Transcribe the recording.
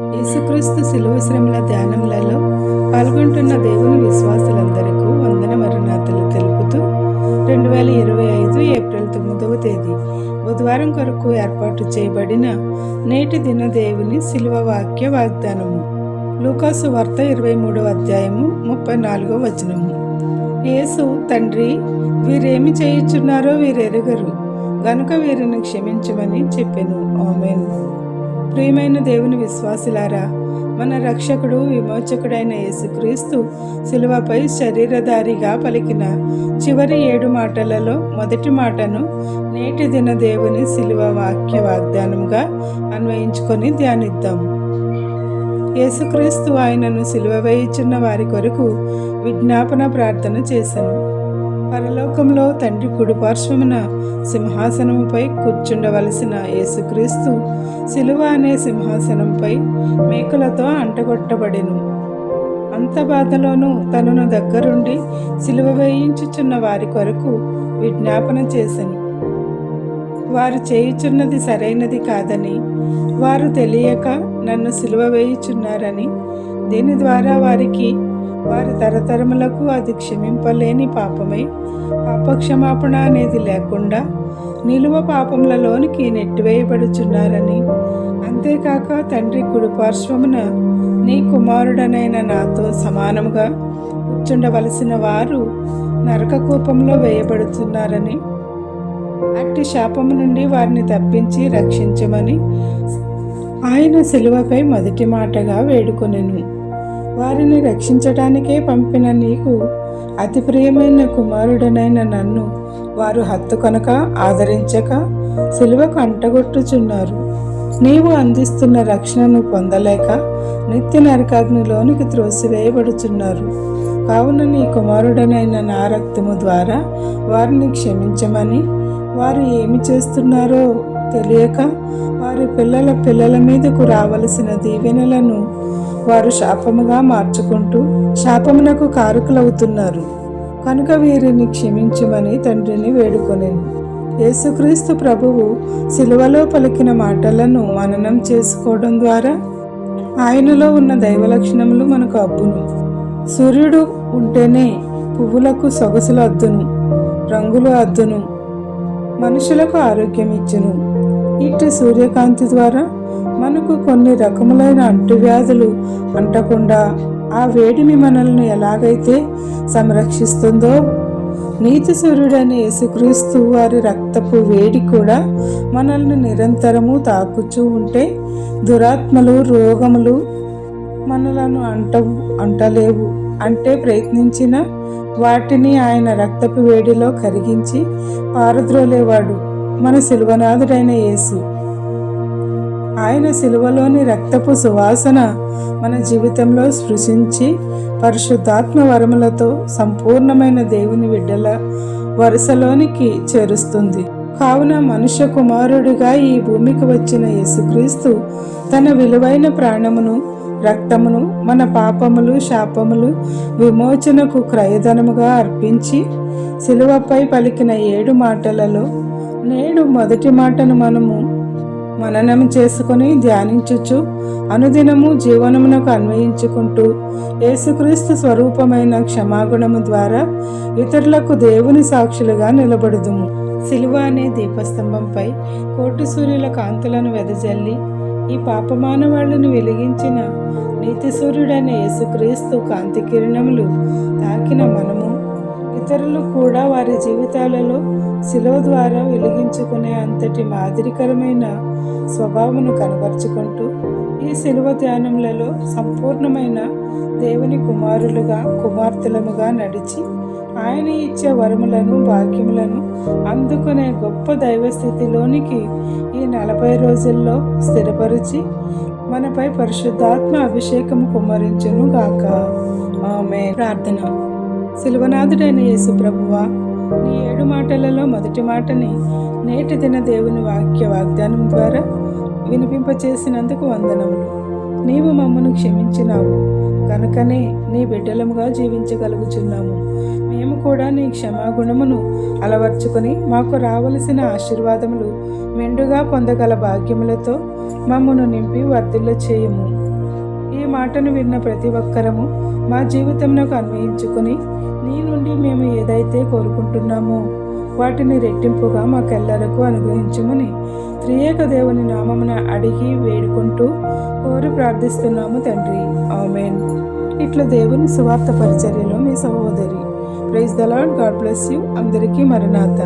యేసుక్రీస్తు శిలువ శ్రమల ధ్యానములలో పాల్గొంటున్న దేవుని విశ్వాసులందరికీ వందన మరణాతలు తెలుపుతూ రెండు వేల ఇరవై ఐదు ఏప్రిల్ తొమ్మిదవ తేదీ బుధవారం కొరకు ఏర్పాటు చేయబడిన నేటి దిన దేవుని శిలువ వాక్య వాగ్దానము. లూకాసు వార్త ఇరవై మూడవ అధ్యాయము ముప్పై నాలుగో వచనము. యేసు తండ్రి వీరేమి చేయుచున్నారో వీరెరుగరు. గనుక వీరిని క్షమించమని చెప్పెను. ఆమెను. ప్రియమైన దేవుని విశ్వాసులారా మన రక్షకుడు విమోచకుడైన యేసుక్రీస్తు శిలువపై శరీరధారిగా పలికిన చివరి ఏడు మాటలలో మొదటి మాటను నేటి దిన దేవుని శిలువ వాక్య వాగ్దానంగా అన్వయించుకొని ధ్యానిద్దాం. యేసుక్రీస్తు ఆయనను సిలువ వేయుచున్న వారి కొరకు విజ్ఞాపన ప్రార్థన చేశాను. పరలోకంలో తండ్రి కుడిపార్శ్వమున సింహాసనముపై కూర్చుండవలసిన యేసుక్రీస్తు శిలువ అనే సింహాసనంపై మేకలతో అంటగొట్టబడెను. అంత బాధలోనూ తనను దగ్గరుండి సిలువ వేయించుచున్న వారి కొరకు విజ్ఞాపన చేశాను వారు చేయుచున్నది సరైనది కాదని వారు తెలియక నన్ను సిలువ వేయుచున్నారని దీని ద్వారా వారికి వారి తరతరములకు అది క్షమింపలేని పాపమై పాపక్షమాపణ అనేది లేకుండా నిలువ పాపములలోనికి నెట్టివేయబడుచున్నారని. అంతేకాక తండ్రి కుడిపార్శ్వమున నీ కుమారుడనైన నాతో సమానముగా కూర్చుండవలసిన వారు నరక కూపంలో వేయబడుతున్నారని. అట్టి శాపము నుండి వారిని తప్పించి రక్షించమని ఆయన సిలువపై మొదటి మాటగా వేడుకొనెను. వారిని రక్షించటానికే పంపిన నీకు అతి ప్రియమైన కుమారుడనైన నన్ను వారు హత్తుకొనక ఆదరించక సిలువకు అంటగొట్టుచున్నారు. నీవు అందిస్తున్న రక్షణను పొందలేక నిత్య నరకాగ్నిలోనికి త్రోసివేయబడుచున్నారు. కావున నీ కుమారుడనైన నా రక్తము ద్వారా వారిని క్షమించమని వారు ఏమి చేస్తున్నారో తెలియక వారి పిల్లల పిల్లల మీదకు రావలసిన దీవెనలను వారు శాపముగా మార్చుకుంటూ శాపమునకు కారకులవుతున్నారు. కనుక వీరిని క్షమించమని తండ్రిని వేడుకొనేను. యేసుక్రీస్తు ప్రభువు సిలువలో పలికిన మాటలను మననం చేసుకోవడం ద్వారా ఆయనలో ఉన్న దైవ లక్షణములు మనకు అబ్బును. సూర్యుడు ఉంటేనే పువ్వులకు సొగసులు అద్దును రంగులు అద్దును మనుషులకు ఆరోగ్యం ఇచ్చును ఇట్టి సూర్యకాంతి ద్వారా మనకు కొన్ని రకములైన అంటువ్యాధులు అంటకుండా ఆ వేడిని మనల్ని ఎలాగైతే సంరక్షిస్తుందో నీతి సూర్యుడైన యేసుక్రీస్తు వారి రక్తపు వేడి కూడా మనల్ని నిరంతరము తాకుచూ ఉంటే దురాత్మలు రోగములు మనలను అంటవు అంటలేవు. అంటే ప్రయత్నించిన వాటిని ఆయన రక్తపు వేడిలో కరిగించి పారద్రోలేవాడు మన శిల్వనాథుడైన యేసు. ఆయన శిలువలోని రక్తపు సువాసన మన జీవితంలో స్పృశించి పరిశుద్ధాత్మ వరములతో సంపూర్ణమైన దేవుని బిడ్డల వరుసలోనికి చేరుస్తుంది. కావున మనుష్య కుమారుడిగా ఈ భూమికి వచ్చిన యేసుక్రీస్తు తన విలువైన ప్రాణమును రక్తమును మన పాపములు శాపములు విమోచనకు క్రయధనముగా అర్పించి శిలువపై పలికిన ఏడు మాటలలో నేడు మొదటి మాటను మనము మననం చేసుకుని ధ్యానించుచు అనుదినము జీవనమునకు అన్వయించుకుంటూ యేసుక్రీస్తు స్వరూపమైన క్షమాగుణము ద్వారా ఇతరులకు దేవుని సాక్షులుగా నిలబడుదుము. సిలువ అనే దీపస్తంభంపై కోటి సూర్యుల కాంతులను వెదజల్లి ఈ పాపమానవాళ్ళను వెలిగించిన నీతి సూర్యుడైన యేసుక్రీస్తు కాంతి కిరణములు తాకిన మనం ఇతరులు కూడా వారి జీవితాలలో శిలువ ద్వారా వెలిగించుకునే అంతటి మాదిరికరమైన స్వభావమును కనబరుచుకుంటూ ఈ శిలువ ధ్యానములలో సంపూర్ణమైన దేవుని కుమారులుగా కుమార్తెలముగా నడిచి ఆయన ఇచ్చే వరములను భాగ్యములను అందుకునే గొప్ప దైవ స్థితిలోనికి ఈ నలభై రోజుల్లో స్థిరపరిచి మనపై పరిశుద్ధాత్మ అభిషేకము కుమ్మరించును గాక ఆమె ప్రార్థన. శిలువనాథుడైన యేసు ప్రభువా నీ ఏడు మాటలలో మొదటి మాటని నేటి దిన దేవుని వాక్య వాగ్దానం ద్వారా వినిపింపచేసినందుకు వందనములు. నీవు మమ్మను క్షమించినావు కనుకనే నీ బిడ్డలముగా జీవించగలుగుచున్నాము. మేము కూడా నీ క్షమాగుణమును అలవర్చుకొని మాకు రావలసిన ఆశీర్వాదములు మెండుగా పొందగల భాగ్యములతో మమ్మను నింపి వర్ధిల్ల చేయము ఈ మాటను విన్న ప్రతి ఒక్కరము మా జీవితంలోకి అన్వయించుకుని నీ నుండి మేము ఏదైతే కోరుకుంటున్నామో వాటిని రెట్టింపుగా మా మాకెల్లరకు అనుగ్రహించమని త్రియేక దేవుని నామమున అడిగి వేడుకుంటూ కోరి ప్రార్థిస్తున్నాము తండ్రి. ఆమెన్. ఇట్లా దేవుని సువార్త పరిచర్యలో మీ సహోదరి. Praise the Lord God bless you. అందరికీ మరణాత